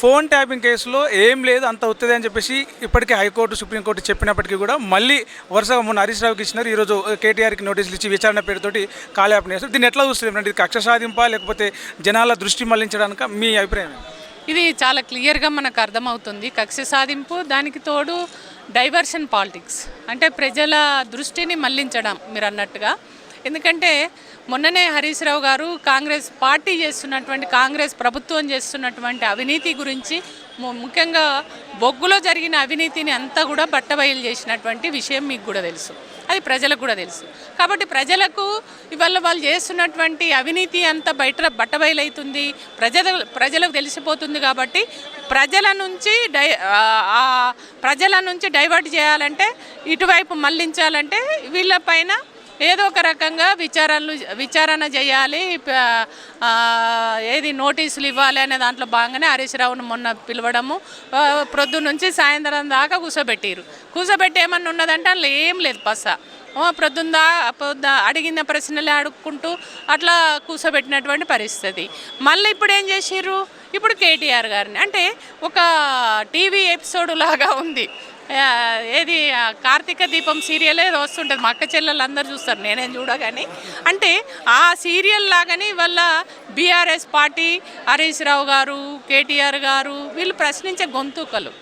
Phone tapping కేసులో ఏం లేదు అంత అవుతుంది అని చెప్పేసి ఇప్పటికే హైకోర్టు సుప్రీంకోర్టు చెప్పినప్పటికీ కూడా మళ్ళీ వరుసగా మొన్న హరీష్ రావుకి ఇచ్చినారు. ఈరోజు కేటీఆర్కి నోటీసులు ఇచ్చి విచారణ పేరుతోటి కాలయాపన చేస్తారు దీన్ని ఎట్లా చూస్తున్నారు? ఇది కక్ష సాధింపా లేకపోతే జనాల దృష్టి మళ్ళించడానికి? మీ అభిప్రాయం ఇది చాలా క్లియర్గా మనకు అర్థమవుతుంది. కక్ష సాధింపు దానికి తోడు డైవర్షన్ పాలిటిక్స్. అంటే ప్రజల దృష్టిని మళ్ళించడం మీరు అన్నట్టుగా. ఎందుకంటే మొన్ననే హరీష్ రావు గారు కాంగ్రెస్ పార్టీ చేస్తున్నటువంటి కాంగ్రెస్ ప్రభుత్వం చేస్తున్నటువంటి అవినీతి గురించి ము- ముఖ్యంగా బొగ్గులో జరిగిన అవినీతిని అంతా కూడా బట్టబయలు చేసినటువంటి విషయం మీకు కూడా తెలుసు. అది ప్రజలకు కూడా తెలుసు. కాబట్టి ప్రజలకు ఇవాళ వాళ్ళు చేస్తున్నటువంటి అవినీతి అంతా బయట బట్టబయలవుతుంది ప్రజల ప్రజలకు తెలిసిపోతుంది కాబట్టి ప్రజల నుంచి డై ప్రజల నుంచి డైవర్ట్ చేయాలంటే ఇటువైపు మళ్ళించాలంటే వీళ్ళపైన ఏదో ఒక రకంగా విచారణలు విచారణ చేయాలి ఏది నోటీసులు ఇవ్వాలి అనే దాంట్లో భాగంగానే హరీష్ రావును మొన్న పిలవడము. ప్రొద్దు నుంచి సాయంత్రం దాకా కూర్చోబెట్టిరు కూర్చోబెట్టి ఏమన్నా ఉన్నదంటే అందులో ఏం లేదు పస ప్రొద్దుందా అడిగిన ప్రశ్నలే అడుక్కుంటూ అట్లా కూర్చోబెట్టినటువంటి పరిస్థితి. మళ్ళీ ఇప్పుడు ఏం చేసిర్రు? ఇప్పుడు కేటీఆర్ గారిని. అంటే ఒక టీవీ ఎపిసోడ్ లాగా ఉంది. ఏది కార్తీక దీపం సీరియల్ ఏదో వస్తుంటుంది. మా అక్క చెల్లెలు అందరూ చూస్తారు నేనేం చూడగాని అంటే ఆ సీరియల్ లాగానే వాళ్ళ బీఆర్ఎస్ పార్టీ హరీష్ రావు గారు కేటీఆర్ గారు వీళ్ళు ప్రశ్నించే గొంతుకలు.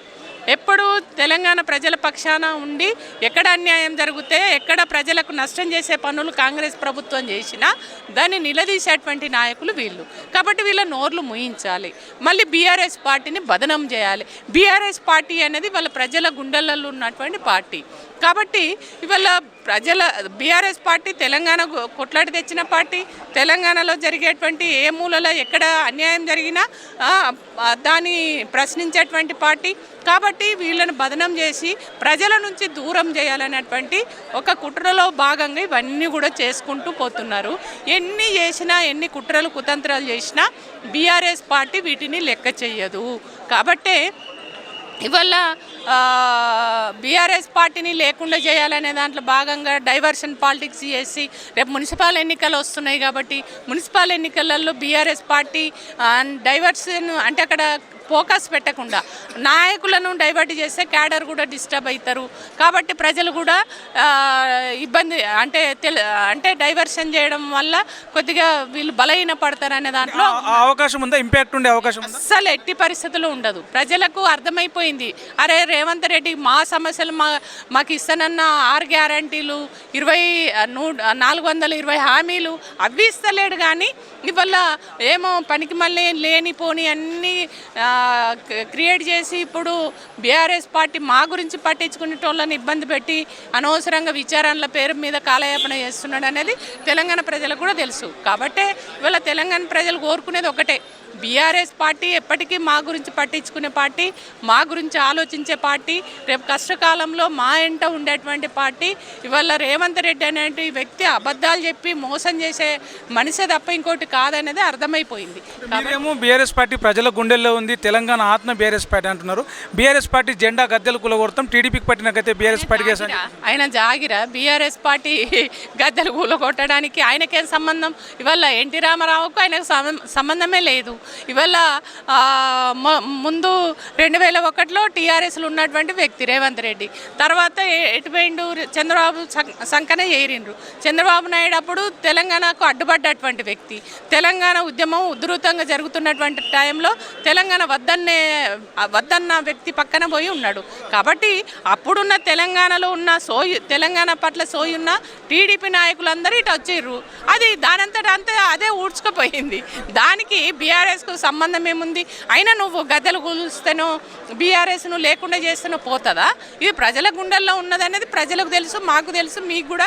ఎప్పుడు తెలంగాణ ప్రజల పక్షాన ఉండి ఎక్కడ అన్యాయం జరిగితే ఎక్కడ ప్రజలకు నష్టం చేసే పనులు కాంగ్రెస్ ప్రభుత్వం చేసినా దాన్ని నిలదీసేటువంటి నాయకులు వీళ్ళు. కాబట్టి వీళ్ళ నోర్లు ముయించాలి. మళ్ళీ బీఆర్ఎస్ పార్టీని బదనం చేయాలి. బీఆర్ఎస్ పార్టీ అనేది వాళ్ళ ప్రజల గుండెలలో ఉన్నటువంటి పార్టీ. కాబట్టి ఇవాళ ప్రజల బీఆర్ఎస్ పార్టీ తెలంగాణ కొట్లాడి తెచ్చిన పార్టీ తెలంగాణలో జరిగేటువంటి ఏ మూలలో ఎక్కడ అన్యాయం జరిగినా దాన్ని ప్రశ్నించేటువంటి పార్టీ. కాబట్టి వీళ్ళని బదనం చేసి ప్రజల నుంచి దూరం చేయాలనేటువంటి ఒక కుట్రలో భాగంగా ఇవన్నీ కూడా చేసుకుంటూ పోతున్నారు. ఎన్ని చేసినా ఎన్ని కుట్రలు కుతంత్రాలు చేసినా బీఆర్ఎస్ పార్టీ వీటిని లెక్క చెయ్యదు కాబట్టే ఇవల్ల బీఆర్ఎస్ పార్టీని లేకుండా చేయాలనే దాంట్లో భాగంగా డైవర్షన్ పాలిటిక్స్ చేసి రేపు మున్సిపల్ ఎన్నికలు వస్తున్నాయి కాబట్టి మున్సిపల్ ఎన్నికలలో బీఆర్ఎస్ పార్టీ డైవర్షన్ అంటే అక్కడ ఫోకస్ పెట్టకుండా నాయకులను డైవర్ట్ చేస్తే క్యాడర్ కూడా డిస్టర్బ్ అవుతారు. కాబట్టి ప్రజలు కూడా ఇబ్బంది అంటే తెల అంటే డైవర్షన్ చేయడం వల్ల కొద్దిగా వీళ్ళు బలహీన పడతారనే దాంట్లో ఆ ఆ అవకాశం ఉందా? ఇంపాక్ట్ ఉండే అవకాశం ఉందా? అస్సలు ఎట్టి పరిస్థితుల్లో ఉండదు. ప్రజలకు అర్థమైపోయింది. అరే రేవంత్ రెడ్డి మా సమస్యలు మా మాకు ఇస్తానన్న ఆరు గ్యారంటీలు ఇరవై నూ నాలుగు వందల ఇరవై హామీలు అవి ఇస్తలేడు కానీ ఇవల్ల ఏమో పనికి మళ్ళీ లేని పోని అన్నీ క్రియేట్ చేసి ఇప్పుడు బీఆర్ఎస్ పార్టీ మా గురించి పట్టించుకునేటోళ్ళని ఇబ్బంది పెట్టి అనవసరంగా విచారణల పేరు మీద కాలయాపన చేస్తున్నాడు అనేది తెలంగాణ ప్రజలకు కూడా తెలుసు. కాబట్టే ఇవాళ తెలంగాణ ప్రజలు కోరుకునేది ఒకటే. బీఆర్ఎస్ పార్టీ ఎప్పటికీ మా గురించి పట్టించుకునే పార్టీ మా గురించి ఆలోచించే పార్టీ రేపు కష్టకాలంలో మా ఎంట ఉండేటువంటి పార్టీ. ఇవాళ రేవంత్ రెడ్డి అనే వ్యక్తి అబద్ధాలు చెప్పి మోసం చేసే మనిషే తప్ప ఇంకోటి కాదనేది అర్థమైపోయింది. మీరేమో బీఆర్ఎస్ పార్టీ ప్రజల గుండెల్లో ఉంది తెలంగాణ ఆత్మ బీఆర్ఎస్ పార్టీ అంటున్నారు. బీఆర్ఎస్ పార్టీ జెండా గద్దెలు కులగొడతాం టీడీపీకి పట్టినకైతే బీఆర్ఎస్ పార్టీకి వేసాం ఆయన జాగిర బీఆర్ఎస్ పార్టీ గద్దెలు కూలగొట్టడానికి ఆయనకేం సంబంధం? ఇవాళ ఎన్టీ రామారావుకు ఆయనకు సంబం- సంబంధమే లేదు. ఇవాళ ముందు రెండు వేల ఒకటిలో టీఆర్ఎస్లో ఉన్నటువంటి వ్యక్తి రేవంత్ రెడ్డి. తర్వాత ఎటుపోయిండు ఎటు చంద్రబాబు సం- సంకనే ఏరిండ్రు చంద్రబాబు నాయుడు అప్పుడు తెలంగాణకు అడ్డుపడ్డటువంటి వ్యక్తి. తెలంగాణ ఉద్యమం ఉధృతంగా జరుగుతున్నటువంటి టైంలో తెలంగాణ వద్దన్నే వద్దన్న వ్యక్తి పక్కన పోయి ఉన్నాడు. కాబట్టి అప్పుడున్న తెలంగాణలో ఉన్న సోయి తెలంగాణ పట్ల సోయి ఉన్న టీడీపీ నాయకులందరూ ఇటు వచ్చిర్రు. అది దానంతట అంతే అదే ఊడ్చుకుపోయింది. దానికి బీఆర్ఎస్కు సంబంధం ఏముంది? అయినా నువ్వు గద్దెలు కూలుస్తేనో బీఆర్ఎస్ను లేకుండా చేస్తేనో పోతుందా? ఇది ప్రజల గుండెల్లో ఉన్నదనేది ప్రజలకు తెలుసు మాకు తెలుసు మీకు కూడా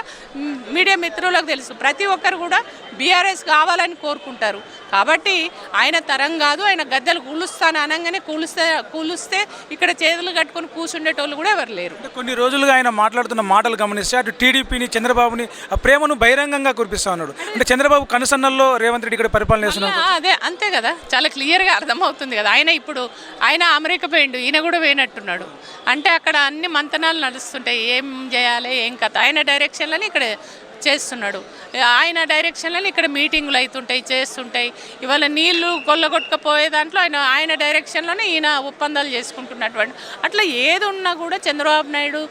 మీడియా మిత్రులకు తెలుసు. ప్రతి ఒక్కరు కూడా బీఆర్ఎస్ కావాలని కోరుకుంటారు. కాబట్టి ఆయన తరం కాదు ఆయన గద్దెలు కూలుస్తాను అనగానే కూలుస్తే కూలుస్తే ఇక్కడ చేతులు కట్టుకొని కూర్చుండేటోళ్ళు కూడా ఎవరు లేరు. కొన్ని రోజులుగా ఆయన మాట్లాడుతున్న మాటలు గమనిస్తే అటు టీడీపీని చంద్రబాబుని ఆ ప్రేమను బహిరంగంగా కురిపిస్తా ఉన్నాడు. అంటే చంద్రబాబు కనుసన్నల్లో రేవంత్ రెడ్డి ఇక్కడ పరిపాలన చేస్తున్నారు. అదే అంతే కదా. చాలా క్లియర్గా అర్థమవుతుంది కదా. ఆయన ఇప్పుడు ఆయన అమెరికా పోయిండు ఈయన కూడా పోయినట్టున్నాడు. అంటే అక్కడ అన్ని మంతనాలు నడుస్తుంటాయి. ఏం చేయాలి ఏం కథ. ఆయన డైరెక్షన్లని ఇక్కడ చేస్తున్నాడు. ఆయన డైరెక్షన్లో ఇక్కడ మీటింగులు అవుతుంటాయి చేస్తుంటాయి. ఇవాళ నీళ్ళు కొల్లగొట్టుకపోయే దాంట్లో ఆయన ఆయన డైరెక్షన్లోనే ఈయన ఒప్పందాలు చేసుకుంటున్నటువంటి అట్లా ఏది ఉన్నా కూడా చంద్రబాబు నాయుడు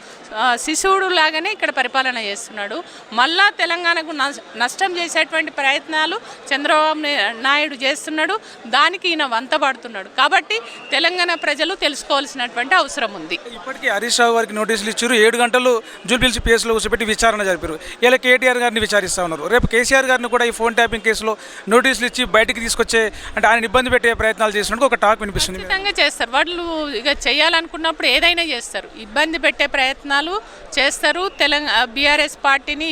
శిశువుడు లాగానే ఇక్కడ పరిపాలన చేస్తున్నాడు. మళ్ళా తెలంగాణకు నష్- నష్టం చేసేటువంటి ప్రయత్నాలు చంద్రబాబు నాయుడు చేస్తున్నాడు. దానికి ఈయన వంతపడుతున్నాడు కాబట్టి తెలంగాణ ప్రజలు తెలుసుకోవాల్సినటువంటి అవసరం ఉంది. ఇప్పటికీ హరీష్ రావు గారికి నోటీసులు ఇచ్చారు. ఏడు గంటలు జూల్పిల్స్ పిఎస్లో కూర్చోబెట్టి విచారణ జరిపారు. ఇలా కేటీఆర్ గారిని విచారిస్తా ఉన్నారు. రేపు కేసీఆర్ గారిని కూడా ఈ ఫోన్ ట్యాపింగ్ కేసులో నోటీసులు ఇచ్చి బయటికి తీసుకొచ్చే అంటే ఆయన ఇబ్బంది పెట్టే ప్రయత్నాలు చేసినట్టు ఒక టాక్ వినిపిస్తుంది. ఖచ్చితంగా చేస్తారు. వాళ్ళు ఇక చేయాలనుకున్నప్పుడు ఏదైనా చేస్తారు. ఇబ్బంది పెట్టే ప్రయత్నాలు చేస్తారు. తెలంగాణ బీఆర్ఎస్ పార్టీని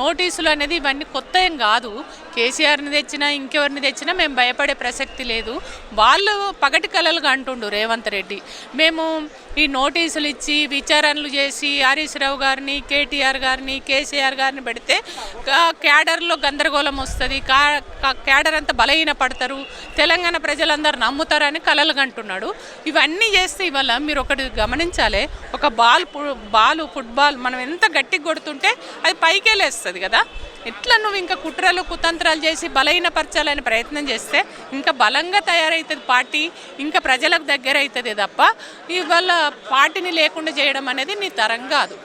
నోటీసులు అనేది ఇవన్నీ కొత్త ఏం కాదు. కేసీఆర్ని తెచ్చినా ఇంకెవరిని తెచ్చినా మేము భయపడే ప్రసక్తి లేదు. వాళ్ళు పగటి కలలుగా అంటుండు రేవంత్ రెడ్డి. మేము ఈ నోటీసులు ఇచ్చి విచారణలు చేసి హరీష్ రావు గారిని కేటీఆర్ గారిని కేసీఆర్ గారిని పెడితే క్యాడర్లో గందరగోళం వస్తుంది. క్యాడర్ అంతా బలహీన పడతారు. తెలంగాణ ప్రజలందరూ నమ్ముతారని కలలు అంటున్నాడు. ఇవన్నీ చేస్తే ఇవాళ మీరు ఒకటి గమనించాలి. ఒక బాల్ బాల్ ఫుట్బాల్ మనం ఎంత గట్టిగా కొడుతుంటే అది పైకెళ్ళేస్తుంది కదా. ఇట్లా నువ్వు ఇంకా కుట్రలు కుతంత్రాలు చేసి బలహీనపరచాలని ప్రయత్నం చేస్తే ఇంకా బలంగా తయారవుతుంది పార్టీ ఇంకా ప్రజలకు దగ్గర అవుతుంది తప్ప ఇవాళ పార్టీని లేకుండా చేయడం అనేది నీ తరం కాదు.